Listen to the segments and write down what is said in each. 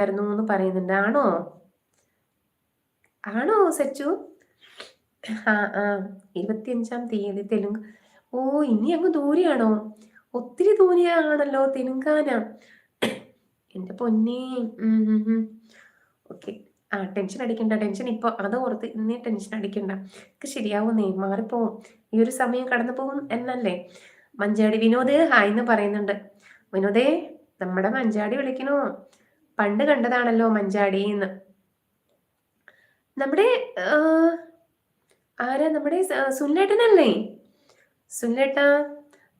ആയിരുന്നു എന്ന് പറയുന്നുണ്ട്. ആണോ? ആണോ സച്ചു? ആ ആ. ഇരുപത്തിയഞ്ചാം തീയതി തെലുങ്ക്. ഓ ഇനി അങ്ങ് ദൂരെയാണോ? ഒത്തിരി ദൂരെയാണല്ലോ തെലുങ്കാന. എന്റെ പൊന്നെ. ഓക്കെ. ആ ടെൻഷൻ അടിക്കണ്ട ടെൻഷൻ ഇപ്പൊ. അത് ഓർത്ത് ഇന്നേ ടെൻഷൻ അടിക്കണ്ട. ഒക്കെ ശരിയാവുന്നേ മാറിപ്പോവും ഈ ഒരു സമയം കടന്നു പോകും എന്നല്ലേ? മഞ്ചാടി വിനോദ് ഹായ് എന്ന് പറയുന്നുണ്ട്. വിനോദേ നമ്മുടെ മഞ്ചാടി വിളിക്കണോ? പണ്ട് കണ്ടതാണല്ലോ മഞ്ചാടി എന്ന് നമ്മുടെ ആരാ നമ്മുടെ സുല്ലേട്ടനല്ലേ സുല്ലേട്ട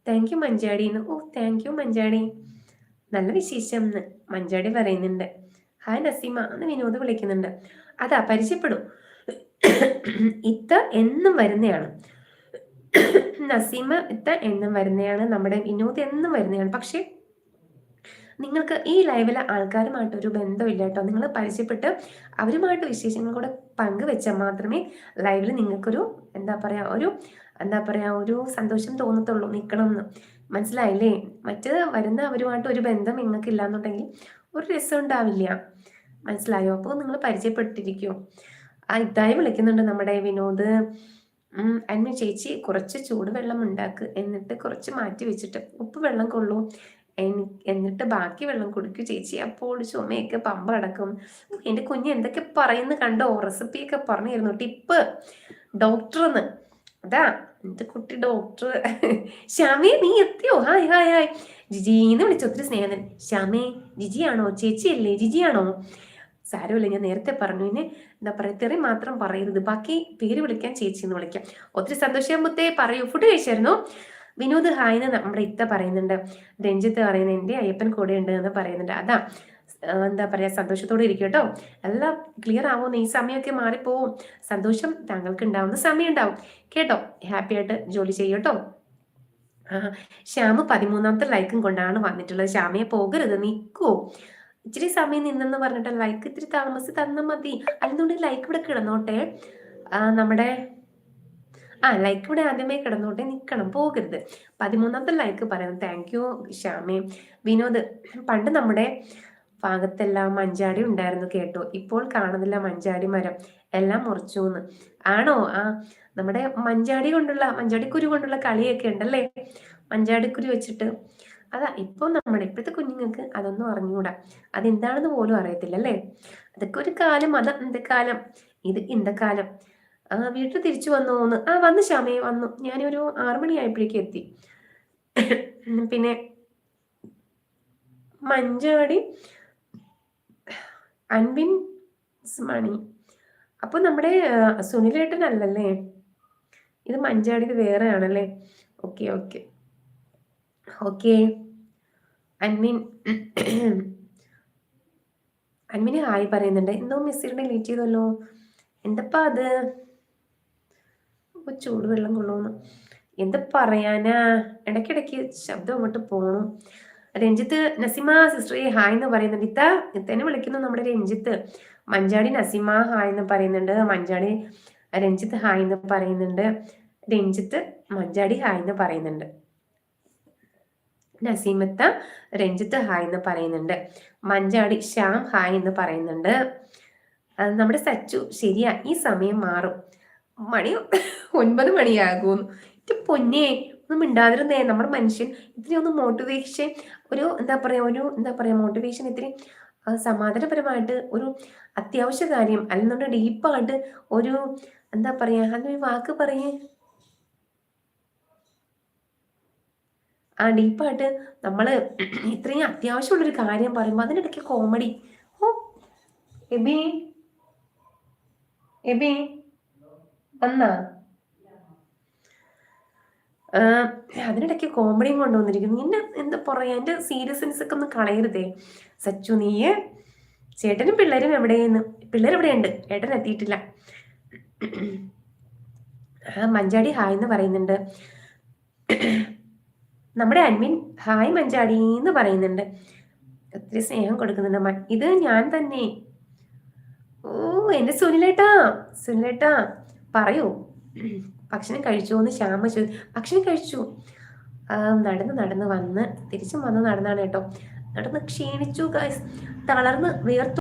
താങ്ക് യു മഞ്ചാടി എന്ന് ഓ താങ്ക് യു മഞ്ചാടി. നല്ല വിശേഷം എന്ന് മഞ്ചാടി പറയുന്നുണ്ട്. ഹായ് നസീമ എന്ന് വിനോദ് വിളിക്കുന്നുണ്ട്. അതാ പരിചയപ്പെടും. ഇത്ത എന്നും വരുന്നതാണ് നസീമ ഇത്ത എന്നും വരുന്നതാണ് നമ്മുടെ വിനോദ് എന്നും വരുന്നതാണ് പക്ഷേ നിങ്ങൾക്ക് ഈ ലൈവിലെ ആൾക്കാരുമായിട്ട് ഒരു ബന്ധമില്ല കേട്ടോ നിങ്ങൾ പരിചയപ്പെട്ട് അവരുമായിട്ട് വിശേഷങ്ങൾ കൂടെ പങ്കുവെച്ചാൽ മാത്രമേ ലൈവിൽ നിങ്ങൾക്കൊരു എന്താ പറയുക ഒരു എന്താ പറയുക ഒരു സന്തോഷം തോന്നത്തുള്ളൂ നിൽക്കണം എന്ന് മനസ്സിലായില്ലേ? മറ്റ് വരുന്ന അവരുമായിട്ട് ഒരു ബന്ധം നിങ്ങൾക്കില്ല എന്നുണ്ടെങ്കിൽ ഒരു രസം ഉണ്ടാവില്ല. മനസ്സിലായോ? അപ്പോൾ നിങ്ങൾ പരിചയപ്പെട്ടിരിക്കുമോ ആ ഇതായി വിളിക്കുന്നുണ്ട് നമ്മുടെ വിനോദ്. അന്യ ചേച്ചി കുറച്ച് ചൂടുവെള്ളം ഉണ്ടാക്ക് എന്നിട്ട് കുറച്ച് മാറ്റി വെച്ചിട്ട് ഉപ്പ് വെള്ളം കൊള്ളൂ. എന്നിട്ട് ബാക്കി വെള്ളം കുടിക്കൂ ചേച്ചി. അപ്പോൾ ചുമയൊക്കെ പമ്പ കിടക്കും എന്റെ കുഞ്ഞ് എന്തൊക്കെ പറയുന്നു കണ്ടോ? റെസിപ്പിയൊക്കെ പറഞ്ഞിരുന്നു. ടിപ്പ്. ഡോക്ടർന്ന് അതാ എന്റെ കുട്ടി ഡോക്ടർ. ശ്യാമേ നീ എത്തിയോ? Hi hi hi. ജിജീന്ന് വിളിച്ചു ഒത്തിരി സ്നേഹം. ശ്യാമേ ജിജിയാണോ? ചേച്ചിയല്ലേ? ജിജിയാണോ? സാരമില്ല ഞാൻ നേരത്തെ പറഞ്ഞു. ഇനി എന്താ പറയാ തെറി മാത്രം പറയരുത്. ബാക്കി പേര് വിളിക്കാൻ ചേച്ചി എന്ന് വിളിക്കാം. ഒത്തിരി സന്തോഷം മുത്തേ. പറയൂ. ഫുഡ് കഴിച്ചായിരുന്നോ? വിനോദ് ഹായ് എന്ന് നമ്മുടെ ഇത്ത പറയുന്നുണ്ട്. രഞ്ജിത്ത് പറയുന്നത് എന്റെ അയ്യപ്പൻ കൂടെ ഉണ്ട് എന്ന് പറയുന്നുണ്ട്. അതാ എന്താ പറയാ സന്തോഷത്തോടെ ഇരിക്കും കേട്ടോ. എല്ലാം ക്ലിയർ ആവുമെന്ന് ഈ സമയമൊക്കെ മാറിപ്പോവും. സന്തോഷം താങ്കൾക്ക് ഉണ്ടാവുന്ന സമയം ഉണ്ടാവും കേട്ടോ ഹാപ്പി ആയിട്ട് ജോലി ചെയ്യട്ടോ ശ്യാമ് പതിമൂന്നാമത്തെ ലൈക്കും കൊണ്ടാണ് വന്നിട്ടുള്ളത്. ശ്യാമയെ പോകരുത് നിൽക്കുവോ ഇച്ചിരി സമയം നിന്നെന്ന് പറഞ്ഞിട്ട് ലൈക്ക് ഇത്തിരി താമസിച്ച് തന്നാൽ മതി. അതിനുള്ളിൽ ലൈക്ക് ഇവിടെ കിടന്നോട്ടെ. നമ്മുടെ ആ ലൈക്ക് ഇവിടെ ആദ്യമേ കിടന്നോട്ടെ നിൽക്കണം പോകരുത്. പതിമൂന്നാമത്തെ ലൈക്ക് പറയാം താങ്ക് യു ശ്യാമേ. വിനോദ് പണ്ട് നമ്മുടെ ഭാഗത്തെല്ലാം മഞ്ചാടി ഉണ്ടായിരുന്നു കേട്ടോ. ഇപ്പോൾ കാണുന്നില്ല മഞ്ചാടി മരം. എല്ലാം മുറിച്ചു എന്ന് ആണോ? ആ നമ്മുടെ മഞ്ചാടി കൊണ്ടുള്ള മഞ്ചാടിക്കുരു കൊണ്ടുള്ള കളിയൊക്കെ ഉണ്ടല്ലേ? മഞ്ചാടിക്കുരു വെച്ചിട്ട്. അതാ ഇപ്പൊ നമ്മുടെ ഇപ്പോഴത്തെ കുഞ്ഞുങ്ങൾക്ക് അതൊന്നും അറിഞ്ഞുകൂടാ. അതെന്താണെന്ന് പോലും അറിയത്തില്ല അല്ലേ? അതൊക്കെ ഒരു കാലം അത് എന്ത് കാലം ഇത് ഇന്ത കാലം ആ വീട്ടിൽ തിരിച്ചു വന്നു എന്ന് ആ വന്നു ശ്യാമേ വന്നു. ഞാനൊരു ആറുമണി ആയപ്പോഴേക്കും എത്തി. പിന്നെ മഞ്ചാടി അൻവിൻ മണി അപ്പൊ നമ്മുടെ സുനിലേട്ടൻ അല്ലല്ലേ ഇത് മഞ്ചാടി ഇത് വേറെ ആണല്ലേ ഓക്കെ ഓക്കെ. ഓക്കെ. അൻവിൻ അൻവിന് ഹായ് പറയുന്നുണ്ട്. എന്തോ മിസ്സിയുടെ ലേറ്റ് ചെയ്തല്ലോ. എന്തപ്പാ അത്? ചൂടുവെള്ളം കൊള്ളുമെന്ന് എന്ത് പറയാനാ? ഇടയ്ക്കിടയ്ക്ക് ശബ്ദം അങ്ങോട്ട് പോകണം രഞ്ജിത്ത് നസിമ സിസ്റ്ററെ ഹായ് എന്ന് പറയുന്നുണ്ട്. ഇത്ത ഇത്തന്നെ വിളിക്കുന്നു നമ്മുടെ രഞ്ജിത്ത്. മഞ്ചാടി നസിമ ഹായ് എന്ന് പറയുന്നുണ്ട്. മഞ്ചാടി രഞ്ജിത്ത് ഹായ് എന്ന് പറയുന്നുണ്ട്. രഞ്ജിത്ത് മഞ്ചാടി ഹായ് എന്ന് പറയുന്നുണ്ട്. നസീമത്ത രഞ്ജിത്ത് ഹായ് എന്ന് പറയുന്നുണ്ട്. മഞ്ചാടി ശ്യാം ഹായ് എന്ന് പറയുന്നുണ്ട്. നമ്മുടെ സച്ചു ശരിയാ ഈ സമയം മാറും. മണി ഒൻപത് മണിയാകുമെന്ന് ഇത് പൊന്നേ ഒന്നും മിണ്ടാതിരുന്നേ. നമ്മുടെ മനുഷ്യൻ ഇത്തിരി ഒന്ന് മോട്ടിവേഷൻ ഒരു എന്താ പറയുക ഒരു എന്താ പറയുക മോട്ടിവേഷൻ ഇത്തിരി സമാധാനപരമായിട്ട് ഒരു അത്യാവശ്യ കാര്യം അല്ലെന്നുണ്ടെങ്കിൽ ഡീപ്പായിട്ട് ഒരു എന്താ പറയാ അതിനൊരു വാക്ക് പറയേ. ആ ഡീപ്പായിട്ട് നമ്മൾ ഇത്രയും അത്യാവശ്യമുള്ളൊരു കാര്യം പറയുമ്പോൾ അതിനിടയ്ക്ക് കോമഡി ഓ എബി എബി. വന്നാ? അതിനിടയ്ക്ക് കോമഡിയും കൊണ്ടുവന്നിരിക്കുന്നു. നിന്നെ എന്താ പറയാ? എന്റെ സീരിയസ്നെസ് ഒക്കെ ഒന്ന് കളയരുതേ. സച്ചു നീയെ ചേട്ടനും പിള്ളേരും എവിടെയെന്ന്? പിള്ളേർ എവിടെയുണ്ട് ഏട്ടൻ എത്തിയിട്ടില്ല. മഞ്ചാടി ഹായ് എന്ന് പറയുന്നുണ്ട്. നമ്മുടെ അഡ്മിൻ ഹായ് മഞ്ചാടി എന്ന് പറയുന്നുണ്ട്. ഒത്തിരി സ്നേഹം കൊടുക്കുന്നുണ്ട് ഇത് ഞാൻ തന്നെ. ഓ എന്റെ സുനിലേട്ടാ. സുനിലേട്ടാ. പറയൂ. ഭക്ഷണം കഴിച്ചു എന്ന് ശ്യാമ ചോദിച്ചു ഭക്ഷണം കഴിച്ചു. നടന്ന് നടന്ന് വന്ന് തിരിച്ചും വന്ന് നടന്നാണ് കേട്ടോ. നടന്ന് ക്ഷീണിച്ചു തളർന്ന് വിയർത്തു.